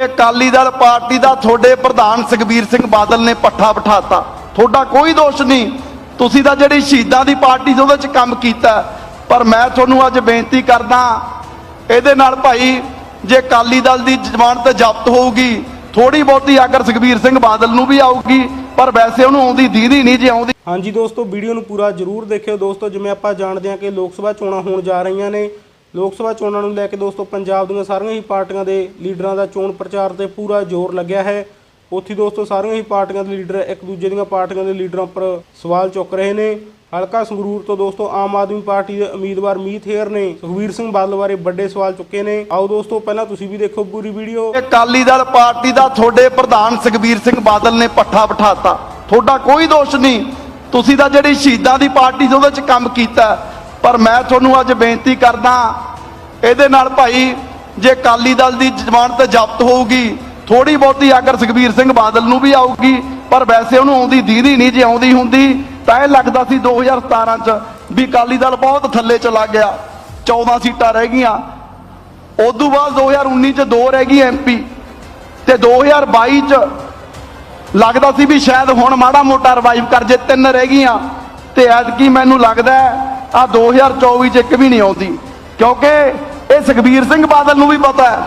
Akali Dal party ਦਾ ਤੁਹਾਡੇ ਪ੍ਰਧਾਨ ਸੁਖਬੀਰ ਸਿੰਘ ਬਾਦਲ ਨੇ ਪੱਠਾ ਬਿਠਾਤਾ। ਤੁਹਾਡਾ ਕੋਈ ਦੋਸ਼ ਨਹੀਂ। ਤੁਸੀਂ ਤਾਂ ਜਿਹੜੀ ਸ਼ਹੀਦਾਂ ਦੀ ਪਾਰਟੀ ਸੀ ਉਹਦੇ 'ਚ ਕੰਮ ਕੀਤਾ। ਪਰ ਮੈਂ ਤੁਹਾਨੂੰ ਅੱਜ ਬੇਨਤੀ ਕਰਦਾ ਇਹਦੇ ਨਾਲ ਭਾਈ, ਜੇ ਅਕਾਲੀ ਦਲ ਦੀ ਜ਼ਮਾਨਤ ਜ਼ਬਤ ਹੋਊਗੀ ਥੋੜੀ ਬਹੁਤੀ ਅਗਰ ਸੁਖਬੀਰ ਸਿੰਘ ਬਾਦਲ ਨੂੰ ਵੀ ਆਊਗੀ, ਪਰ ਵੈਸੇ ਉਹਨੂੰ ਆਉਂਦੀ ਦੀਦੀ ਨਹੀਂ ਜੇ ਆਉਂਦੀ। ਹਾਂਜੀ ਦੋਸਤੋ, ਵੀਡੀਓ ਨੂੰ ਪੂਰਾ ਜਰੂਰ ਦੇਖਿਓ। ਦੋਸਤੋ, ਜਿਵੇਂ ਆਪਾਂ ਜਾਣਦੇ ਹਾਂ ਕਿ ਲੋਕ ਸਭਾ ਚੋਣਾਂ ਹੋਣ ਜਾ ਰਹੀਆਂ ਨੇ ਲੋਕ ਸਭਾ ਚੋਣਾਂ ਨੂੰ ਲੈ ਕੇ ਦੋਸਤੋ, ਪੰਜਾਬ ਦੀਆਂ ਸਾਰੀਆਂ ਹੀ ਪਾਰਟੀਆਂ ਦੇ ਲੀਡਰਾਂ ਦਾ ਚੋਣ ਪ੍ਰਚਾਰ ਤੇ ਪੂਰਾ ਜ਼ੋਰ ਲੱਗਿਆ ਹੈ। ਉੱਥੇ ਦੋਸਤੋ, ਸਾਰੀਆਂ ਹੀ ਪਾਰਟੀਆਂ ਦੇ ਲੀਡਰ ਇੱਕ ਦੂਜੇ ਦੀਆਂ ਪਾਰਟੀਆਂ ਦੇ ਲੀਡਰਾਂ ਉੱਪਰ ਸਵਾਲ ਚੁੱਕ ਰਹੇ ਨੇ। ਹਲਕਾ ਸੰਗਰੂਰ ਤੋਂ ਦੋਸਤੋ, ਆਮ ਆਦਮੀ ਪਾਰਟੀ ਦੇ ਉਮੀਦਵਾਰ ਮੀਤ ਹੇਅਰ ਨੇ ਸੁਖਵੀਰ ਸਿੰਘ ਬਾਦਲ ਬਾਰੇ ਵੱਡੇ ਸਵਾਲ ਚੁੱਕੇ ਨੇ। ਆਓ ਦੋਸਤੋ, ਪਹਿਲਾਂ ਤੁਸੀਂ ਵੀ ਦੇਖੋ ਪੂਰੀ ਵੀਡੀਓ। ਅਕਾਲੀ ਦਲ ਪਾਰਟੀ ਦਾ ਤੁਹਾਡੇ ਪ੍ਰਧਾਨ ਸੁਖਬੀਰ ਸਿੰਘ ਬਾਦਲ ਨੇ ਪੱਠਾ ਬਿਠਾਤਾ। ਤੁਹਾਡਾ ਕੋਈ ਦੋਸ਼ ਨਹੀਂ। ਤੁਸੀਂ ਤਾਂ ਜਿਹੜੀ ਸ਼ਹੀਦਾਂ ਦੀ ਪਾਰਟੀ ਸੀ ਉਹਦੇ 'ਚ ਕੰਮ ਕੀਤਾ। ਪਰ ਮੈਂ ਤੁਹਾਨੂੰ ਅੱਜ ਬੇਨਤੀ ਕਰਦਾ ਇਹਦੇ ਨਾਲ ਭਾਈ, ਜੇ ਅਕਾਲੀ ਦਲ ਦੀ ਜ਼ਮਾਨਤ ਜ਼ਬਤ ਹੋਊਗੀ ਥੋੜੀ ਬਹੁਤੀ ਅਗਰ ਸੁਖਬੀਰ ਸਿੰਘ ਬਾਦਲ ਨੂੰ ਵੀ ਆਊਗੀ, ਪਰ ਵੈਸੇ ਉਹਨੂੰ ਆਉਂਦੀ ਦੀਦੀ ਨਹੀਂ ਜੇ ਆਉਂਦੀ ਹੁੰਦੀ, ਤਾਂ ਇਹ ਲੱਗਦਾ ਸੀ 2017 ਚ ਵੀ ਅਕਾਲੀ ਦਲ ਬਹੁਤ ਥੱਲੇ ਚਲਾ ਗਿਆ 14 ਸੀਟਾਂ ਰਹਿ ਗਈਆਂ। ਉਦੋਂ ਬਾਅਦ 2019 ਚ ਦੋ ਰਹਿ ਗਈ ਐਮਪੀ ਤੇ 2022 ਚ ਲੱਗਦਾ ਸੀ ਵੀ ਸ਼ਾਇਦ ਹੁਣ ਮਾੜਾ ਮੋਟਾ ਰਿਵਾਈਵ ਕਰ ਜੇ ਤਿੰਨ ਰਹਿ ਗਈਆਂ, ਤੇ ਐਤਕੀ ਮੈਨੂੰ ਲੱਗਦਾ ਆ 2024 ਚ ਇੱਕ ਵੀ ਨਹੀਂ ਆਉਂਦੀ। ਕਿਉਂਕਿ ਇਹ ਸੁਖਬੀਰ ਸਿੰਘ ਬਾਦਲ ਨੂੰ ਵੀ ਪਤਾ ਹੈ।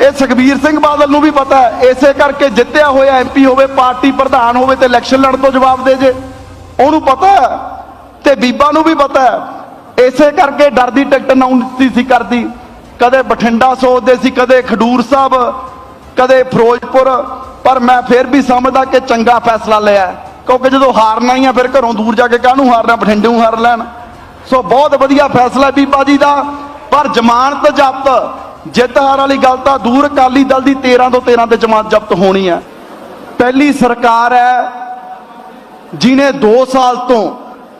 ਇਹ ਸੁਖਬੀਰ ਸਿੰਘ ਬਾਦਲ ਨੂੰ ਵੀ ਪਤਾ ਹੈ। ਇਸੇ ਕਰਕੇ ਜਿੱਤਿਆ ਹੋਇਆ ਐਮਪੀ ਹੋਵੇ, ਪਾਰਟੀ ਪ੍ਰਧਾਨ ਹੋਵੇ ਤੇ ਇਲੈਕਸ਼ਨ ਲੜਨ ਤੋਂ ਜਵਾਬ ਦੇ ਜੇ। ਉਹਨੂੰ ਪਤਾ ਹੈ ਤੇ ਬੀਬਾ ਨੂੰ ਵੀ ਪਤਾ ਹੈ। ਇਸੇ ਕਰਕੇ ਡਰਦੀ ਟਿਕਟ ਅਨਾਉਂਸ ਸੀ ਕਰਦੀ। ਕਦੇ ਬਠਿੰਡਾ ਸੋਚਦੇ ਸੀ, ਕਦੇ ਖਡੂਰ ਸਾਹਿਬ, ਕਦੇ ਫਿਰੋਜ਼ਪੁਰ। ਪਰ ਮੈਂ ਫਿਰ ਵੀ ਸਮਝਦਾ ਕਿ ਚੰਗਾ ਫੈਸਲਾ ਲਿਆ ਕਿਉਂਕਿ ਜਦੋਂ ਹਾਰਨਾ ਹੀ ਆ, ਫਿਰ ਘਰੋਂ ਦੂਰ ਜਾ ਕੇ ਕਾਹਨੂੰ ਹਾਰਨਾ? ਬਠਿੰਡੇ ਨੂੰ ਹਾਰ ਲੈਣ। ਸੋ ਬਹੁਤ ਵਧੀਆ ਫੈਸਲਾ ਬੀਬਾ ਜੀ ਦਾ। ਪਰ ਜ਼ਮਾਨਤ ਜ਼ਬਤ, ਜਿੱਤ ਹਾਰ ਵਾਲੀ ਗੱਲ ਤਾਂ ਦੂਰ ਅਕਾਲੀ ਦਲ ਦੀ 13 ਤੋਂ 13 ਤੇ ਜ਼ਮਾਨਤ ਜ਼ਬਤ ਹੋਣੀ ਹੈ। ਪਹਿਲੀ ਸਰਕਾਰ ਹੈ ਜਿਨੇ 2 ਸਾਲ ਤੋਂ,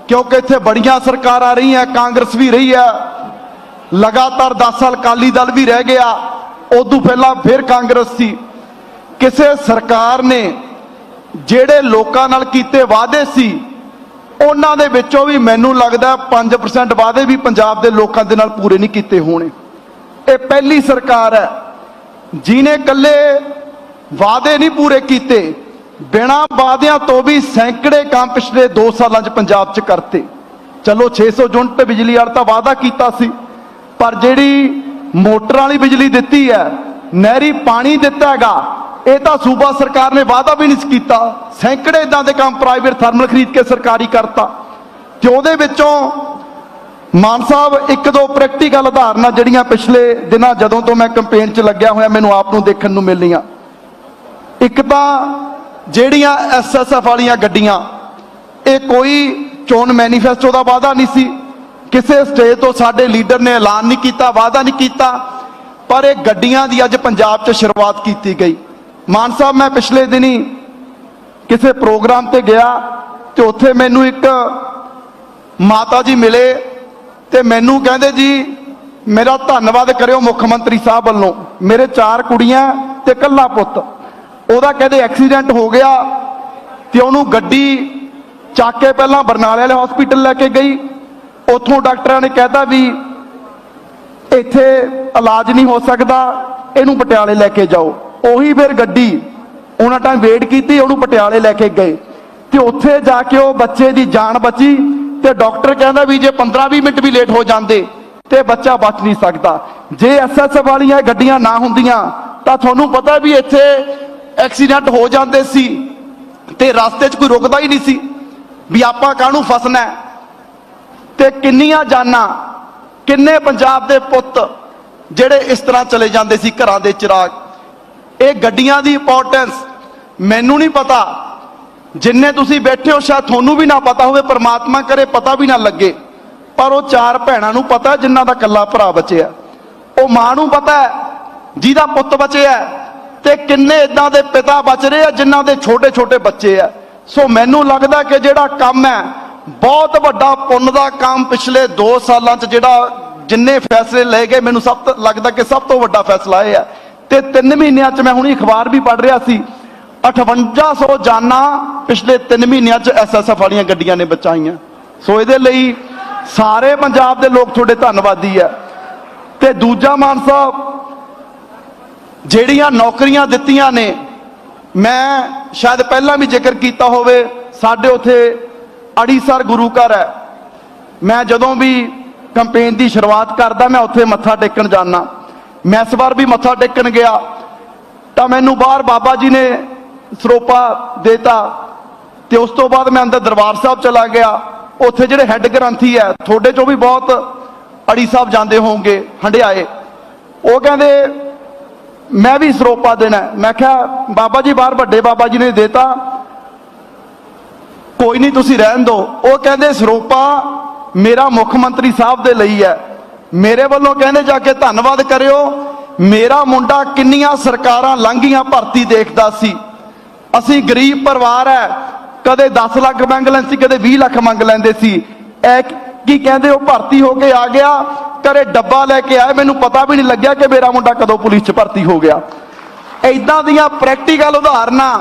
ਕਿਉਂਕਿ ਇੱਥੇ ਬੜੀਆਂ ਸਰਕਾਰਾਂ ਰਹੀਆਂ, ਕਾਂਗਰਸ ਵੀ ਰਹੀ ਹੈ, ਲਗਾਤਾਰ 10 ਸਾਲ ਅਕਾਲੀ ਦਲ ਵੀ ਰਹਿ ਗਿਆ। ਉਦੋਂ ਪਹਿਲਾਂ ਫਿਰ ਕਾਂਗਰਸ ਸੀ। ਕਿਸੇ ਸਰਕਾਰ ਨੇ ਜਿਹੜੇ ਲੋਕਾਂ ਨਾਲ ਕੀਤੇ ਵਾਅਦੇ ਸੀ, ਉਹਨਾਂ ਦੇ ਵਿੱਚੋਂ ਵੀ ਮੈਨੂੰ ਲੱਗਦਾ 5% ਵਾਅਦੇ ਵੀ ਪੰਜਾਬ ਦੇ ਲੋਕਾਂ ਦੇ ਨਾਲ ਪੂਰੇ ਨਹੀਂ ਕੀਤੇ ਹੋਣੇ। ਇਹ ਪਹਿਲੀ ਸਰਕਾਰ ਹੈ ਜਿਨੇ ਕੱਲੇ ਵਾਅਦੇ ਨਹੀਂ ਪੂਰੇ ਕੀਤੇ, ਬਿਨਾਂ ਵਾਅਦਿਆਂ ਤੋਂ ਵੀ ਸੈਂਕੜੇ ਕੰਮ ਪਿਛਲੇ 2 ਸਾਲਾਂ 'ਚ ਪੰਜਾਬ 'ਚ ਕਰਤੇ। ਚਲੋ 600 ਯੂਨਿਟ ਤੇ ਬਿਜਲੀ ਵਾਲਾ ਤਾਂ ਵਾਅਦਾ ਕੀਤਾ ਸੀ, ਪਰ ਜਿਹੜੀ ਮੋਟਰਾਂ ਵਾਲੀ ਬਿਜਲੀ ਦਿੱਤੀ ਹੈ, ਨਹਿਰੀ ਪਾਣੀ ਦਿੱਤਾ ਹੈਗਾ ਇਹ ਤਾਂ ਸੂਬਾ ਸਰਕਾਰ ਨੇ ਵਾਅਦਾ ਵੀ ਨਹੀਂ ਸੀ ਕੀਤਾ। ਸੈਂਕੜੇ ਇਦਾਂ ਦੇ ਕੰਮ ਪ੍ਰਾਈਵੇਟ ਥਰਮਲ ਖਰੀਦ ਕੇ ਸਰਕਾਰੀ ਕਰਤਾ। ਤੇ ਉਹਦੇ ਵਿੱਚੋਂ ਮਾਨ ਸਾਹਿਬ, ਇੱਕ ਦੋ ਪ੍ਰੈਕਟੀਕਲ ਉਦਾਹਰਨਾਂ ਜਿਹੜੀਆਂ ਪਿਛਲੇ ਦਿਨਾਂ ਜਦੋਂ ਤੋਂ ਮੈਂ ਕੈਂਪੇਨ 'ਚ ਲੱਗਿਆ ਹੋਇਆ, ਮੈਨੂੰ ਆਪ ਨੂੰ ਦੇਖਣ ਨੂੰ ਮਿਲੀਆਂ। ਇੱਕ ਤਾਂ ਜਿਹੜੀਆਂ ਐਸਐਸਐਫ ਵਾਲੀਆਂ ਗੱਡੀਆਂ, ਇਹ ਕੋਈ ਚੋਣ ਮੈਨੀਫੈਸਟੋ ਦਾ ਵਾਅਦਾ ਨਹੀਂ ਸੀ। ਕਿਸੇ ਸਟੇਜ ਤੋਂ ਸਾਡੇ ਲੀਡਰ ਨੇ ਐਲਾਨ ਨਹੀਂ ਕੀਤਾ, ਵਾਅਦਾ ਨਹੀਂ ਕੀਤਾ। ਪਰ ਇਹ ਗੱਡੀਆਂ ਦੀ ਅੱਜ ਪੰਜਾਬ 'ਚ ਸ਼ੁਰੂਆਤ ਕੀਤੀ ਗਈ। ਮਾਨ ਸਾਹਿਬ, ਮੈਂ ਪਿਛਲੇ ਦਿਨੀ ਕਿਸੇ ਪ੍ਰੋਗਰਾਮ ਤੇ ਗਿਆ ਤੇ ਉੱਥੇ ਮੈਨੂੰ ਇੱਕ ਮਾਤਾ ਜੀ ਮਿਲੇ ਤੇ ਮੈਨੂੰ ਕਹਿੰਦੇ ਜੀ, ਮੇਰਾ ਧੰਨਵਾਦ ਕਰਿਓ ਮੁੱਖ ਮੰਤਰੀ ਸਾਹਿਬ ਵੱਲੋਂ। ਮੇਰੇ ਚਾਰ ਕੁੜੀਆਂ ਤੇ ਇਕੱਲਾ ਪੁੱਤ। ਉਹਦਾ ਕਹਿੰਦੇ ਐਕਸੀਡੈਂਟ ਹੋ ਗਿਆ ਤੇ ਉਹਨੂੰ ਗੱਡੀ ਚੱਕ ਕੇ ਪਹਿਲਾਂ ਬਰਨਾਲੇ ਵਾਲੇ ਹਸਪੀਟਲ ਲੈ ਕੇ ਗਈ। ਉੱਥੋਂ ਡਾਕਟਰਾਂ ਨੇ ਕਹਿਤਾ ਵੀ ਇੱਥੇ ਇਲਾਜ ਨਹੀਂ ਹੋ ਸਕਦਾ, ਇਹਨੂੰ ਪਟਿਆਲੇ ਲੈ ਕੇ ਜਾਓ। ਉਹੀ ਫਿਰ ਗੱਡੀ ਉਹਨਾਂ ਟਾਈਮ ਵੇਟ ਕੀਤੀ, ਉਹਨੂੰ ਪਟਿਆਲੇ ਲੈ ਕੇ ਗਏ। ਤੇ ਉੱਥੇ ਜਾ ਕੇ ਉਹ ਬੱਚੇ ਦੀ ਜਾਨ ਬਚੀ ਤੇ ਡਾਕਟਰ ਕਹਿੰਦਾ ਵੀ ਜੇ 15-20 ਮਿੰਟ ਵੀ ਲੇਟ ਹੋ ਜਾਂਦੇ, ਤੇ ਬੱਚਾ ਬਚ ਨਹੀਂ ਸਕਦਾ। ਜੇ ਐਸਐਸਐਫ ਵਾਲੀਆਂ ਗੱਡੀਆਂ ਨਾ ਹੁੰਦੀਆਂ, ਤਾਂ ਤੁਹਾਨੂੰ ਪਤਾ ਵੀ ਇੱਥੇ ਐਕਸੀਡੈਂਟ ਹੋ ਜਾਂਦੇ ਸੀ ਤੇ ਰਸਤੇ 'ਚ ਕੋਈ ਰੁਕਦਾ ਹੀ ਨਹੀਂ ਸੀ। ਵੀ ਆਪਾਂ ਕਾਹਨੂੰ ਫਸਣਾ ਹੈ? ਤੇ ਕਿੰਨੀਆਂ ਜਾਨਾਂ, ਕਿੰਨੇ ਪੰਜਾਬ ਦੇ ਪੁੱਤ ਜਿਹੜੇ ਇਸ ਤਰ੍ਹਾਂ ਚਲੇ ਜਾਂਦੇ ਸੀ ਘਰਾਂ ਦੇ ਚਿਰਾਗ? ਇਹ ਗੱਡੀਆਂ ਦੀ ਇੰਪੋਰਟੈਂਸ ਮੈਨੂੰ ਨਹੀਂ ਪਤਾ। ਜਿੰਨੇ ਤੁਸੀਂ ਬੈਠੇ ਹੋ, ਸ਼ਾਇਦ ਤੁਹਾਨੂੰ ਵੀ ਨਾ ਪਤਾ ਹੋਵੇ, ਪਰਮਾਤਮਾ ਕਰੇ, ਪਤਾ ਵੀ ਨਾ ਲੱਗੇ। ਪਰ ਉਹ ਚਾਰ ਭੈਣਾਂ ਨੂੰ ਪਤਾ, ਜਿਨ੍ਹਾਂ ਦਾ ਕੱਲਾ ਭਰਾ ਬਚਿਆ। ਉਹ ਮਾਂ ਨੂੰ ਪਤਾ ਹੈ, ਜਿਹਦਾ ਪੁੱਤ ਬਚਿਆ ਤੇ ਕਿੰਨੇ ਇਦਾਂ ਦੇ ਪਿਤਾ ਬਚ ਰਹੇ ਆ, ਜਿਨ੍ਹਾਂ ਦੇ ਛੋਟੇ ਛੋਟੇ ਬੱਚੇ ਆ। ਸੋ ਮੈਨੂੰ ਲੱਗਦਾ ਕਿ ਜਿਹੜਾ ਕੰਮ ਹੈ, ਬਹੁਤ ਵੱਡਾ ਪੁੰਨ ਦਾ ਕੰਮ ਪਿਛਲੇ 2 ਸਾਲਾਂ 'ਚ ਜਿਹੜਾ ਜਿੰਨੇ ਫੈਸਲੇ ਲਏ ਗਏ, ਮੈਨੂੰ ਸਭ ਤੋਂ ਲੱਗਦਾ ਕਿ ਸਭ ਤੋਂ ਵੱਡਾ ਫੈਸਲਾ ਇਹ ਹੈ ਤੇ 3 ਮਹੀਨਿਆਂ 'ਚ ਮੈਂ ਹੁਣੀ ਅਖਬਾਰ ਵੀ ਪੜ੍ਹ ਰਿਹਾ ਸੀ। 5800 ਜਾਨਾਂ ਪਿਛਲੇ 3 ਮਹੀਨਿਆਂ 'ਚ ਐਸਐਸਐਫ ਵਾਲੀਆਂ ਗੱਡੀਆਂ ਨੇ ਬਚਾਈਆਂ। ਸੋ ਇਹਦੇ ਲਈ ਸਾਰੇ ਪੰਜਾਬ ਦੇ ਲੋਕ ਤੁਹਾਡੇ ਧੰਨਵਾਦੀ ਆ ਤੇ ਦੂਜਾ ਮਾਨ ਸਾਹਿਬ ਜਿਹੜੀਆਂ ਨੌਕਰੀਆਂ ਦਿੱਤੀਆਂ ਨੇ, ਮੈਂ ਸ਼ਾਇਦ ਪਹਿਲਾਂ ਵੀ ਜ਼ਿਕਰ ਕੀਤਾ ਹੋਵੇ, ਸਾਡੇ ਉਥੇ ਅੜੀਸਰ ਗੁਰੂ ਘਰ ਹੈ। ਮੈਂ ਜਦੋਂ ਵੀ ਕੰਪੇਨ ਦੀ ਸ਼ੁਰੂਆਤ ਕਰਦਾ, ਮੈਂ ਉੱਥੇ ਮੱਥਾ ਟੇਕਣ ਜਾਂਦਾ। ਮੈਂ ਇਸ ਵਾਰ ਵੀ ਮੱਥਾ ਟੇਕਣ ਗਿਆ। ਤਾਂ ਮੈਨੂੰ ਬਾਹਰ ਬਾਬਾ ਜੀ ਨੇ ਸਰੋਪਾ ਦੇਤਾ ਤੇ ਉਸ ਤੋਂ ਬਾਅਦ ਮੈਂ ਅੰਦਰ ਦਰਬਾਰ ਸਾਹਿਬ ਚਲਾ ਗਿਆ। ਉੱਥੇ ਜਿਹੜੇ ਹੈੱਡ ਗ੍ਰੰਥੀ ਹੈ, ਤੁਹਾਡੇ ਚੋਂ ਵੀ ਬਹੁਤ ਅੜੀ ਸਾਹਿਬ ਜਾਂਦੇ ਹੋਵੋਗੇ ਹੰਡਿਆਏ। ਉਹ ਕਹਿੰਦੇ, ਮੈਂ ਵੀ ਸਰੋਪਾ ਦੇਣਾ ਮੈਂ ਕਿਹਾ, ਬਾਬਾ ਜੀ, ਬਾਹਰ ਵੱਡੇ ਬਾਬਾ ਜੀ ਨੇ ਦੇਤਾ। ਕੋਈ ਨਹੀਂ, ਤੁਸੀਂ ਰਹਿਣ ਦਿਓ। ਉਹ ਕਹਿੰਦੇ, ਸਰੋਪਾ ਮੇਰਾ ਮੁੱਖ ਮੰਤਰੀ ਸਾਹਿਬ ਦੇ ਲਈ ਹੈ। ਮੇਰੇ ਵੱਲੋਂ ਕਹਿੰਦੇ ਜਾ ਕੇ ਧੰਨਵਾਦ ਕਰਿਓ। ਮੇਰਾ ਮੁੰਡਾ ਕਿੰਨੀਆਂ ਸਰਕਾਰਾਂ ਲੰਘੀਆਂ ਭਰਤੀ ਦੇਖਦਾ ਸੀ। ਅਸੀਂ ਗਰੀਬ ਪਰਿਵਾਰ ਹੈ। ਕਦੇ 10 ਲੱਖ ਮੰਗ ਲੈਂਦੇ ਸੀ, ਕਦੇ 20 ਲੱਖ ਮੰਗ ਲੈਂਦੇ ਸੀ। ਐ ਕੀ ਕਹਿੰਦੇ, ਉਹ ਭਰਤੀ ਹੋ ਕੇ ਆ ਗਿਆ। ਘਰੇ ਡੱਬਾ ਲੈ ਕੇ ਆਏ ਮੈਨੂੰ ਪਤਾ ਵੀ ਨਹੀਂ ਲੱਗਿਆ ਕਿ ਮੇਰਾ ਮੁੰਡਾ ਕਦੋਂ ਪੁਲਿਸ 'ਚ ਭਰਤੀ ਹੋ ਗਿਆ। ਐਦਾਂ ਦੀਆਂ ਪ੍ਰੈਕਟੀਕਲ ਉਦਾਹਰਨਾਂ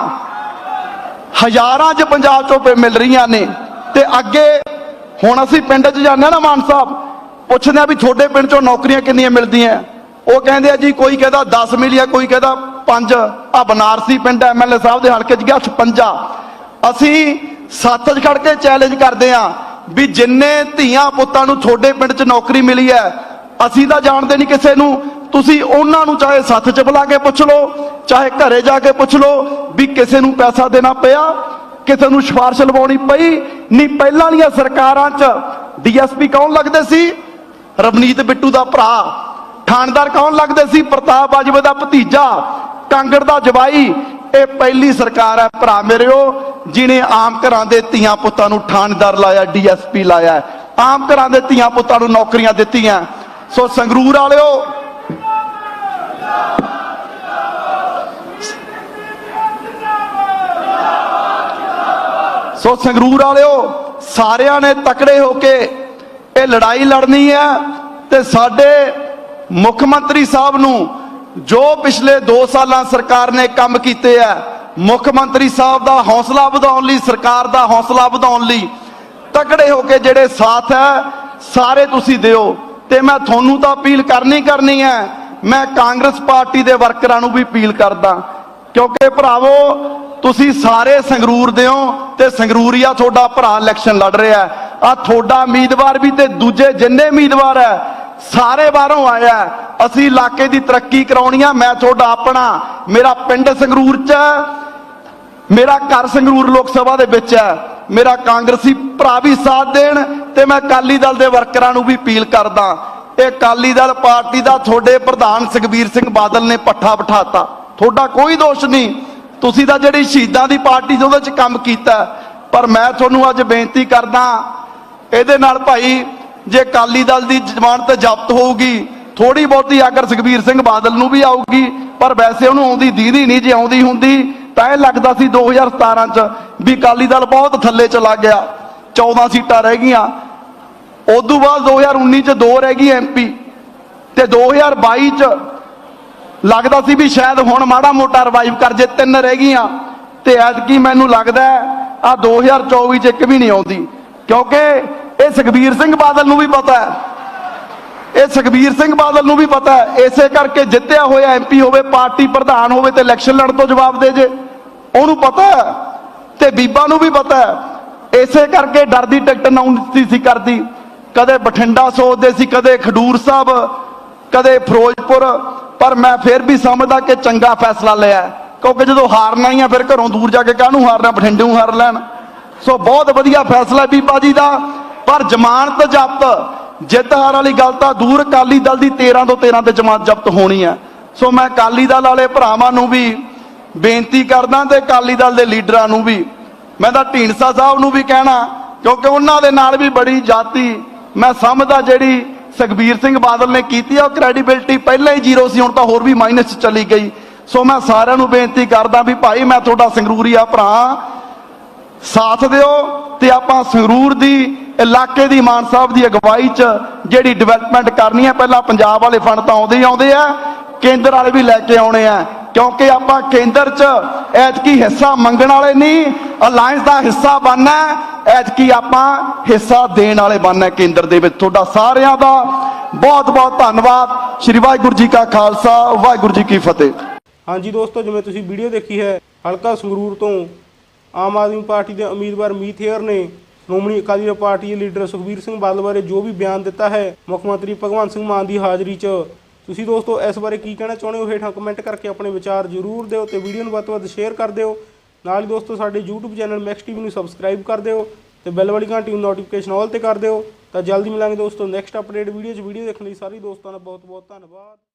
ਹਜ਼ਾਰਾਂ 'ਚ ਪੰਜਾਬ 'ਚੋਂ ਪੇ ਮਿਲ ਰਹੀਆਂ ਨੇ। ਤੇ ਅੱਗੇ ਹੁਣ ਅਸੀਂ ਪਿੰਡ 'ਚ ਜਾਂਦੇ ਹਾਂ ਨਾ ਮਾਨ ਸਾਹਿਬ ਪੁੱਛਦੇ ਆ ਵੀ ਤੁਹਾਡੇ ਪਿੰਡ 'ਚੋਂ ਨੌਕਰੀਆਂ ਕਿੰਨੀਆਂ ਮਿਲਦੀਆਂ? ਉਹ ਕਹਿੰਦੇ ਆ ਜੀ, ਕੋਈ ਕਹਿੰਦਾ 10 ਮਿਲਿਆ ਕੋਈ ਕਹਿੰਦਾ 5 ਆ ਬਨਾਰਸੀ ਪਿੰਡ ਐਮਐਲਏ ਸਾਹਿਬ ਦੇ ਹਲਕੇ 'ਚ ਗਿਆ 56 ਅਸੀਂ ਸੱਤ 'ਚ ਖੜ ਕੇ ਚੈਲੰਜ ਕਰਦੇ ਆ ਵੀ ਜਿੰਨੇ ਧੀਆਂ ਪੁੱਤਾਂ ਨੂੰ ਤੁਹਾਡੇ ਪਿੰਡ 'ਚ ਨੌਕਰੀ ਮਿਲੀ ਹੈ, ਅਸੀਂ ਤਾਂ ਜਾਣਦੇ ਨਹੀਂ ਕਿਸੇ ਨੂੰ। ਤੁਸੀਂ ਉਹਨਾਂ ਨੂੰ ਚਾਹੇ ਸੱਥ 'ਚ ਬੁਲਾ ਕੇ ਪੁੱਛ ਲਓ, ਚਾਹੇ ਘਰੇ ਜਾ ਕੇ ਪੁੱਛ ਲਓ ਵੀ ਕਿਸੇ ਨੂੰ ਪੈਸਾ ਦੇਣਾ ਪਿਆ, ਕਿਸੇ ਨੂੰ ਸਿਫਾਰਿਸ਼ ਲਵਾਉਣੀ ਪਈ। ਨਹੀਂ, ਪਹਿਲਾਂ ਵਾਲੀਆਂ ਸਰਕਾਰਾਂ 'ਚ ਡੀਐਸਪੀ ਕੌਣ ਲੱਗਦੇ ਸੀ? ਰਵਨੀਤ ਬਿੱਟੂ ਦਾ ਭਰਾ। ਥਾਣਦਾਰ ਕੌਣ ਲੱਗਦੇ ਸੀ? ਪ੍ਰਤਾਪ ਬਾਜਵੇ ਦਾ ਭਤੀਜਾ। ਕਾਂਗੜ ਦਾ ਜਵਾਈ। ਇਹ ਪਹਿਲੀ ਸਰਕਾਰ ਹੈ ਭਰਾ ਮੇਰਿਓ, ਜਿਨੇ ਆਮ ਘਰਾਂ ਦੇ ਧੀਆਂ ਪੁੱਤਾਂ ਨੂੰ ਥਾਣਦਾਰ ਲਾਇਆ, ਡੀਐਸਪੀ ਲਾਇਆ ਆਮ ਘਰਾਂ ਦੇ ਧੀਆਂ ਪੁੱਤਾਂ ਨੂੰ ਨੌਕਰੀਆਂ ਦਿੱਤੀਆਂ। ਸੋ ਸੰਗਰੂਰ ਵਾਲਿਓ, ਸੋ ਸੰਗਰੂਰ ਵਾਲਿਓ, ਸਾਰਿਆਂ ਨੇ ਤਕੜੇ ਹੋ ਕੇ ਇਹ ਲੜਾਈ ਲੜਨੀ ਹੈ ਤੇ ਸਾਡੇ ਮੁੱਖ ਮੰਤਰੀ ਸਾਹਿਬ ਨੂੰ ਜੋ ਪਿਛਲੇ 2 ਸਾਲਾਂ ਸਰਕਾਰ ਨੇ ਕੰਮ ਕੀਤੇ ਆ, ਮੁੱਖ ਮੰਤਰੀ ਸਾਹਿਬ ਦਾ ਹੌਸਲਾ ਵਧਾਉਣ ਲਈ, ਸਰਕਾਰ ਦਾ ਹੌਸਲਾ ਵਧਾਉਣ ਲਈ ਤਕੜੇ ਹੋ ਕੇ ਜਿਹੜੇ ਸਾਥ ਹੈ ਸਾਰੇ ਤੁਸੀਂ ਦਿਓ। ਤੇ ਮੈਂ ਤੁਹਾਨੂੰ ਤਾਂ ਅਪੀਲ ਕਰਨੀ ਕਰਨੀ ਹੈ ਮੈਂ ਕਾਂਗਰਸ ਪਾਰਟੀ ਦੇ ਵਰਕਰਾਂ ਨੂੰ ਵੀ ਅਪੀਲ ਕਰਦਾ। ਕਿਉਂਕਿ ਭਰਾਵੋ, ਤੁਸੀਂ ਸਾਰੇ ਸੰਗਰੂਰ ਦਿਓ ਹੋ ਤੇ ਸੰਗਰੂਰੀਆ ਤੁਹਾਡਾ ਭਰਾ ਇਲੈਕਸ਼ਨ ਲੜ ਰਿਹਾ। ਆ ਤੁਹਾਡਾ ਉਮੀਦਵਾਰ ਵੀ ਤੇ ਦੂਜੇ ਜਿੰਨੇ ਉਮੀਦਵਾਰ ਹੈ ਸਾਰੇ ਬਾਹਰੋਂ ਆਇਆ ਅਸੀਂ ਇਲਾਕੇ ਦੀ ਤਰੱਕੀ ਕਰਾਉਣੀ ਆ, ਮੈਂ ਤੁਹਾਡਾ ਆਪਣਾ, ਮੇਰਾ ਪਿੰਡ ਸੰਗਰੂਰ ਚ ਹੈ ਮੇਰਾ ਘਰ ਸੰਗਰੂਰ ਲੋਕ ਸਭਾ ਦੇ ਵਿੱਚ ਹੈ ਮੇਰਾ ਕਾਂਗਰਸੀ ਭਰਾ ਵੀ ਸਾਥ ਦੇਣ ਤੇ ਮੈਂ ਅਕਾਲੀ ਦਲ ਦੇ ਵਰਕਰਾਂ ਨੂੰ ਵੀ ਅਪੀਲ ਕਰਦਾ। ਇਹ ਅਕਾਲੀ ਦਲ ਪਾਰਟੀ ਦਾ ਤੁਹਾਡੇ ਪ੍ਰਧਾਨ ਸੁਖਬੀਰ ਸਿੰਘ ਬਾਦਲ ਨੇ ਪੱਠਾ ਬਿਠਾਤਾ। ਤੁਹਾਡਾ ਕੋਈ ਦੋਸ਼ ਨਹੀਂ। ਤੁਸੀਂ ਤਾਂ ਜਿਹੜੀ ਸ਼ਹੀਦਾਂ ਦੀ ਪਾਰਟੀ ਸੀ ਉਹਦੇ 'ਚ ਕੰਮ ਕੀਤਾ। ਪਰ ਮੈਂ ਤੁਹਾਨੂੰ ਅੱਜ ਬੇਨਤੀ ਕਰਦਾ ਇਹਦੇ ਨਾਲ ਭਾਈ, ਜੇ ਅਕਾਲੀ ਦਲ ਦੀ ਜ਼ਮਾਨਤ ਜ਼ਬਤ ਹੋਊਗੀ ਥੋੜੀ ਬਹੁਤੀ ਅਗਰ ਸੁਖਬੀਰ ਸਿੰਘ ਬਾਦਲ ਨੂੰ ਵੀ ਆਊਗੀ, ਪਰ ਵੈਸੇ ਉਹਨੂੰ ਆਉਂਦੀ ਦੀਦੀ ਨਹੀਂ ਜੇ ਆਉਂਦੀ ਹੁੰਦੀ, ਤਾਂ ਇਹ ਲੱਗਦਾ ਸੀ 2017 ਚ ਵੀ ਅਕਾਲੀ ਦਲ ਬਹੁਤ ਥੱਲੇ ਚਲਾ ਗਿਆ 14 ਸੀਟਾਂ ਰਹਿ ਗਈਆਂ। ਉਦੋਂ ਬਾਅਦ 2019 ਚ ਦੋ ਰਹਿ ਗਈ ਐਮਪੀ ਤੇ 2022 ਚ ਲੱਗਦਾ ਸੀ ਵੀ ਸ਼ਾਇਦ ਹੁਣ ਮਾੜਾ ਮੋਟਾ ਰਿਵਾਈਵ ਕਰ ਜੇ ਤਿੰਨ ਰਹਿ ਗਈਆਂ। ਤੇ ਐਤਕੀ ਮੈਨੂੰ ਲੱਗਦਾ ਆ 2024 ਚ ਇੱਕ ਵੀ ਨਹੀਂ ਆਉਂਦੀ, ਕਿਉਂਕਿ ਇਹ ਸੁਖਬੀਰ ਸਿੰਘ ਬਾਦਲ ਨੂੰ ਵੀ ਪਤਾ ਹੈ। ਇਹ ਸੁਖਬੀਰ ਸਿੰਘ ਬਾਦਲ ਨੂੰ ਵੀ ਪਤਾ ਹੈ। ਇਸੇ ਕਰਕੇ ਜਿੱਤਿਆ ਹੋਇਆ ਐਮਪੀ ਹੋਵੇ, ਪਾਰਟੀ ਪ੍ਰਧਾਨ ਹੋਵੇ ਤੇ ਇਲੈਕਸ਼ਨ ਲੜਨ ਤੋਂ ਜਵਾਬ ਦੇ ਜੇ। ਉਹਨੂੰ ਪਤਾ ਹੈ ਤੇ ਬੀਬਾ ਨੂੰ ਵੀ ਪਤਾ ਹੈ। ਇਸੇ ਕਰਕੇ ਡਰਦੀ ਟਿਕਟ ਅਨਾਉਂਸ ਸੀ ਕਰਦੀ। ਕਦੇ ਬਠਿੰਡਾ ਸੋਚਦੇ ਸੀ, ਕਦੇ ਖਡੂਰ ਸਾਹਿਬ, ਕਦੇ ਫਿਰੋਜ਼ਪੁਰ। ਪਰ ਮੈਂ ਫਿਰ ਵੀ ਸਮਝਦਾ ਕਿ ਚੰਗਾ ਫੈਸਲਾ ਲਿਆ ਕਿਉਂਕਿ ਜਦੋਂ ਹਾਰਨਾ ਹੀ ਆ, ਫਿਰ ਘਰੋਂ ਦੂਰ ਜਾ ਕੇ ਕਾਹਨੂੰ ਹਾਰਨਾ? ਬਠਿੰਡੇ ਨੂੰ ਹਾਰ ਲੈਣ। ਸੋ ਬਹੁਤ ਵਧੀਆ ਫੈਸਲਾ ਬੀਬਾ ਜੀ ਦਾ। ਪਰ ਜ਼ਮਾਨਤ ਜ਼ਬਤ ਜਿੱਤ ਹਾਰ ਵਾਲੀ ਗੱਲ ਤਾਂ ਦੂਰ ਅਕਾਲੀ ਦਲ ਦੀ 13 ਤੋਂ 13 ਤੇ ਜ਼ਮਾਨਤ ਜ਼ਬਤ ਹੋਣੀ ਹੈ। ਸੋ ਮੈਂ ਅਕਾਲੀ ਦਲ ਵਾਲੇ ਭਰਾਵਾਂ ਨੂੰ ਵੀ ਬੇਨਤੀ ਕਰਦਾ ਤੇ ਅਕਾਲੀ ਦਲ ਦੇ ਲੀਡਰਾਂ ਨੂੰ ਵੀ, ਮੈਂ ਤਾਂ ਢੀਂਡਸਾ ਸਾਹਿਬ ਨੂੰ ਵੀ ਕਹਿਣਾ, ਕਿਉਂਕਿ ਉਹਨਾਂ ਦੇ ਨਾਲ ਵੀ ਬੜੀ ਜਾਤੀ, ਮੈਂ ਸਮਝਦਾ ਜਿਹੜੀ ਸੁਖਬੀਰ ਸਿੰਘ ਬਾਦਲ ਨੇ ਕੀਤੀ ਆ, ਉਹ ਕ੍ਰੈਡੀਬਿਲਟੀ ਪਹਿਲਾਂ ਹੀ ਜ਼ੀਰੋ ਸੀ, ਹੁਣ ਤਾਂ ਹੋਰ ਵੀ ਮਾਈਨਸ ਚਲੀ ਗਈ। ਸੋ ਮੈਂ ਸਾਰਿਆਂ ਨੂੰ ਬੇਨਤੀ ਕਰਦਾ ਵੀ ਭਾਈ, ਮੈਂ ਤੁਹਾਡਾ ਸੰਗਰੂਰੀਆ ਭਰਾ, ਸਾਥ ਦਿਓ ਤੇ ਆਪਾਂ ਸੰਗਰੂਰ ਦੀ ਇਲਾਕੇ ਦੀ ਮਾਨ ਸਾਹਿਬ ਦੀ ਅਗਵਾਈ 'ਚ ਜਿਹੜੀ ਡਿਵੈਲਪਮੈਂਟ ਕਰਨੀ ਹੈ, ਪਹਿਲਾਂ ਪੰਜਾਬ ਵਾਲੇ ਫੰਡ ਤਾਂ ਆਉਂਦੇ ਹੀ ਆਉਂਦੇ ਆ, ਕੇਂਦਰ ਵਾਲੇ ਵੀ ਲੈ ਕੇ ਆਉਣੇ ਆ, ਕਿਉਂਕਿ ਆਪਾਂ ਕੇਂਦਰ 'ਚ ਐਤਕੀ ਹਿੱਸਾ ਮੰਗਣ ਵਾਲੇ ਨਹੀਂ ਅਲਾਈਅੰਸ ਦਾ ਹਿੱਸਾ ਬਣਨਾ ਹੈ। ਐਤਕੀ ਆਪਾਂ ਹਿੱਸਾ ਦੇਣ ਵਾਲੇ ਬਣਨਾ ਕੇਂਦਰ ਦੇ ਵਿੱਚ ਤੁਹਾਡਾ ਸਾਰਿਆਂ ਦਾ ਬਹੁਤ ਬਹੁਤ ਧੰਨਵਾਦ ਸ਼੍ਰੀ ਵਾਹਿਗੁਰੂ ਜੀ ਕਾ ਖਾਲਸਾ, ਵਾਹਿਗੁਰੂ ਜੀ ਕੀ ਫਤਿਹ ਹਾਂਜੀ ਦੋਸਤੋ, ਜਿਵੇਂ ਤੁਸੀਂ ਵੀਡੀਓ ਦੇਖੀ ਹੈ, ਹਲਕਾ ਸੰਗਰੂਰ ਤੋਂ ਆਮ ਆਦਮੀ ਪਾਰਟੀ ਦੇ ਉਮੀਦਵਾਰ ਮੀਤ ਹੇਅਰ ਨੇ ਸ਼੍ਰੋਮਣੀ ਅਕਾਲੀ ਦਲ ਪਾਰਟੀ ਦੇ ਲੀਡਰ ਸੁਖਬੀਰ ਸਿੰਘ ਬਾਦਲ ਬਾਰੇ ਜੋ ਵੀ ਬਿਆਨ ਦਿੱਤਾ ਹੈ, ਮੁੱਖ ਮੰਤਰੀ ਭਗਵੰਤ ਸਿੰਘ ਮਾਨ ਦੀ ਹਾਜ਼ਰੀ 'ਚ। ਤੁਸੀਂ ਦੋਸਤੋ, ਇਸ ਬਾਰੇ ਕੀ ਕਹਿਣਾ ਚਾਹੁੰਦੇ ਹੋ? ਹੇਠਾਂ ਕਮੈਂਟ ਕਰਕੇ ਆਪਣੇ ਵਿਚਾਰ ਜ਼ਰੂਰ ਦਿਓ ਤੇ ਵੀਡੀਓ ਨੂੰ ਵੱਧ ਤੋਂ ਵੱਧ ਸ਼ੇਅਰ ਕਰ ਦਿਓ। ਨਾਲ ਹੀ ਦੋਸਤੋ, ਸਾਡੇ YouTube ਚੈਨਲ ਮੈਕਸ ਟੀਵੀ ਨੂੰ ਸਬਸਕ੍ਰਾਈਬ ਕਰ ਦਿਓ ਤੇ ਬੈਲ ਵਾਲੀ ਘੰਟੀ ਨੂੰ ਨੋਟੀਫਿਕੇਸ਼ਨ ਆਲ ਤੇ ਕਰ ਦਿਓ। ਤਾਂ ਜਲਦੀ ਮਿਲਾਂਗੇ ਦੋਸਤੋ ਨੈਕਸਟ ਅਪਡੇਟ ਵੀਡੀਓ 'ਚ। ਵੀਡੀਓ ਦੇਖਣ ਲਈ ਸਾਰੇ ਦੋਸਤਾਂ ਦਾ ਬਹੁਤ ਬਹੁਤ ਧੰਨਵਾਦ।